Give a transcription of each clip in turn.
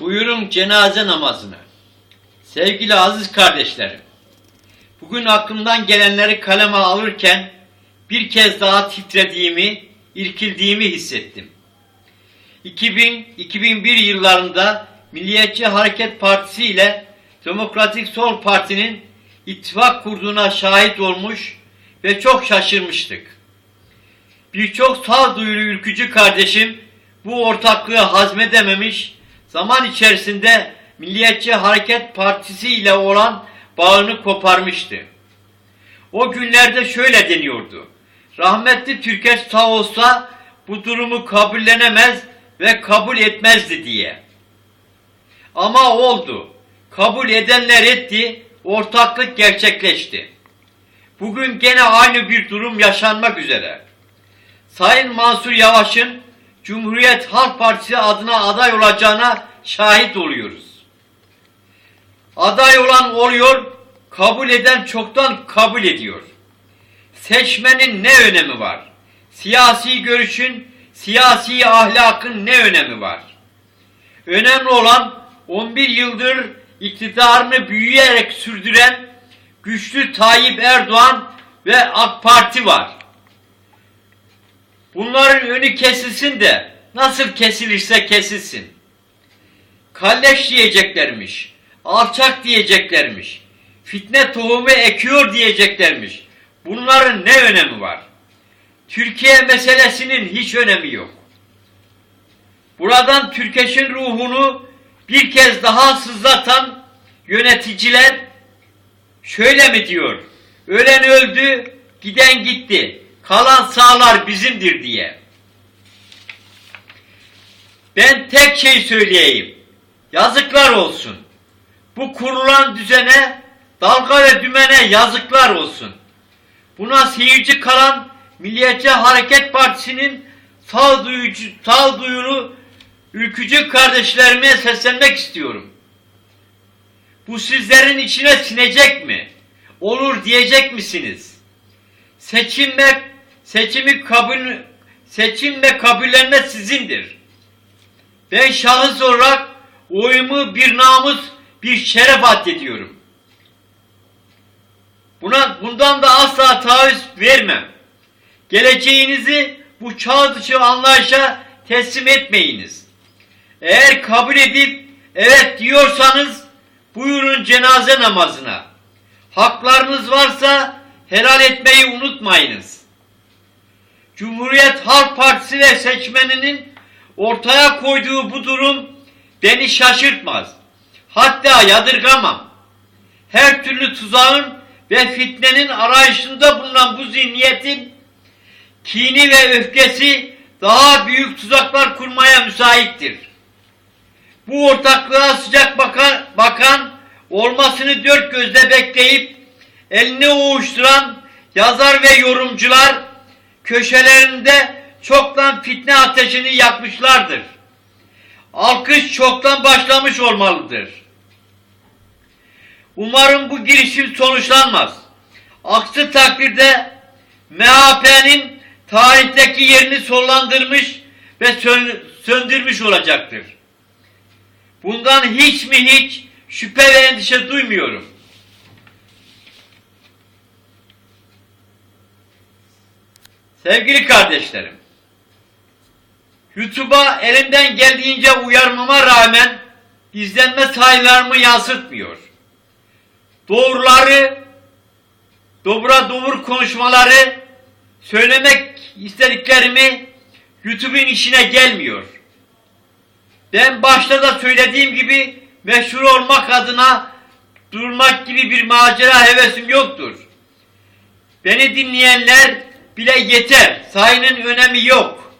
Buyurun cenaze namazına. Sevgili aziz kardeşlerim, bugün aklımdan gelenleri kaleme alırken bir kez daha titrediğimi, irkildiğimi hissettim. 2000-2001 yıllarında Milliyetçi Hareket Partisi ile Demokratik Sol Parti'nin ittifak kurduğuna şahit olmuş ve çok şaşırmıştık. Birçok sağduyulu ülkücü kardeşim bu ortaklığı hazmedememiş, zaman içerisinde Milliyetçi Hareket Partisi ile olan bağını koparmıştı. O günlerde şöyle deniyordu. Rahmetli Türkeş sağ olsa bu durumu kabullenemez ve kabul etmezdi diye. Ama oldu. Kabul edenler etti, ortaklık gerçekleşti. Bugün gene aynı bir durum yaşanmak üzere. Sayın Mansur Yavaş'ın Cumhuriyet Halk Partisi adına aday olacağına şahit oluyoruz. Aday olan oluyor, kabul eden çoktan kabul ediyor. Seçmenin ne önemi var? Siyasi görüşün, siyasi ahlakın ne önemi var? Önemli olan 11 yıldır iktidarını büyüyerek sürdüren güçlü Tayyip Erdoğan ve AK Parti var. Bunların önü kesilsin de nasıl kesilirse kesilsin. Kalleş diyeceklermiş, alçak diyeceklermiş, fitne tohumu ekiyor diyeceklermiş. Bunların ne önemi var? Türkiye meselesinin hiç önemi yok. Buradan Türkeş'in ruhunu bir kez daha sızlatan yöneticiler şöyle mi diyor? Ölen öldü, giden gitti. Kalan sağlar bizimdir diye. Ben tek şey söyleyeyim. Yazıklar olsun. Bu kurulan düzene, dalga ve dümene yazıklar olsun. Buna seyirci kalan Milliyetçi Hareket Partisi'nin sağduyucu, sağduyulu ülkücü kardeşlerime seslenmek istiyorum. Bu sizlerin içine sinecek mi? Olur diyecek misiniz? Seçim ve seçimi kabul seçim ve kabullenme sizindir. Ben şahıs olarak oyumu bir namus, bir şeref addediyorum. Buna bundan da asla taviz vermem. Geleceğinizi bu çağ dışı anlayışa teslim etmeyiniz. Eğer kabul edip evet diyorsanız buyurun cenaze namazına. Haklarınız varsa helal etmeyi unutmayınız. Cumhuriyet Halk Partisi ve seçmeninin ortaya koyduğu bu durum beni şaşırtmaz. Hatta yadırgamam. Her türlü tuzağın ve fitnenin arayışında bulunan bu zihniyetin kini ve öfkesi daha büyük tuzaklar kurmaya müsaittir. Bu ortaklığa sıcak bakan, bakan olmasını dört gözle bekleyip elini ovuşturan yazar ve yorumcular köşelerinde çoktan fitne ateşini yakmışlardır. Alkış çoktan başlamış olmalıdır. Umarım bu girişim sonuçlanmaz. Aksi takdirde MHP'nin tarihteki yerini sollandırmış ve sön- söndürmüş olacaktır. Bundan hiç mi hiç şüphe ve endişe duymuyorum. Sevgili kardeşlerim, YouTube'a elimden geldiğince uyarmama rağmen izlenme sayılarımı yansıtmıyor. Doğruları, dobra doğru konuşmaları söylemek istediklerimi YouTube'un işine gelmiyor. Ben başta da söylediğim gibi meşhur olmak adına durmak gibi bir macera hevesim yoktur. Beni dinleyenler bile yeter. Sayının önemi yok.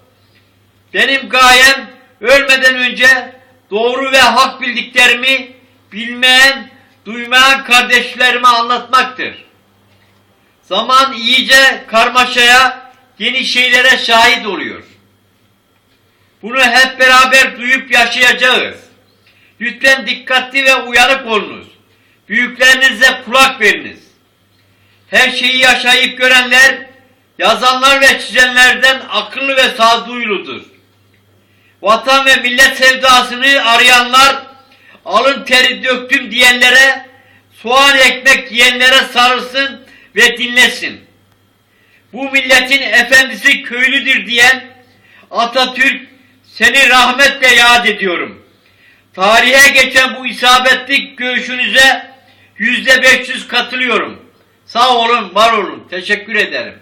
Benim gayem ölmeden önce doğru ve hak bildiklerimi bilmeyen, duymayan kardeşlerime anlatmaktır. Zaman iyice karmaşaya, yeni şeylere şahit oluyor. Bunu hep beraber duyup yaşayacağız. Lütfen dikkatli ve uyanık olunuz. Büyüklerinize kulak veriniz. Her şeyi yaşayıp görenler, yazanlar ve çizenlerden akıllı ve sağduyuludur. vatan ve millet sevdasını arayanlar, alın teri döktüm diyenlere, soğan ekmek yiyenlere sarılsın ve dinlesin. Bu milletin efendisi köylüdür diyen Atatürk seni rahmetle yad ediyorum. Tarihe geçen bu isabetli görüşünüze yüzde 500 katılıyorum. Sağ olun, var olun. Teşekkür ederim.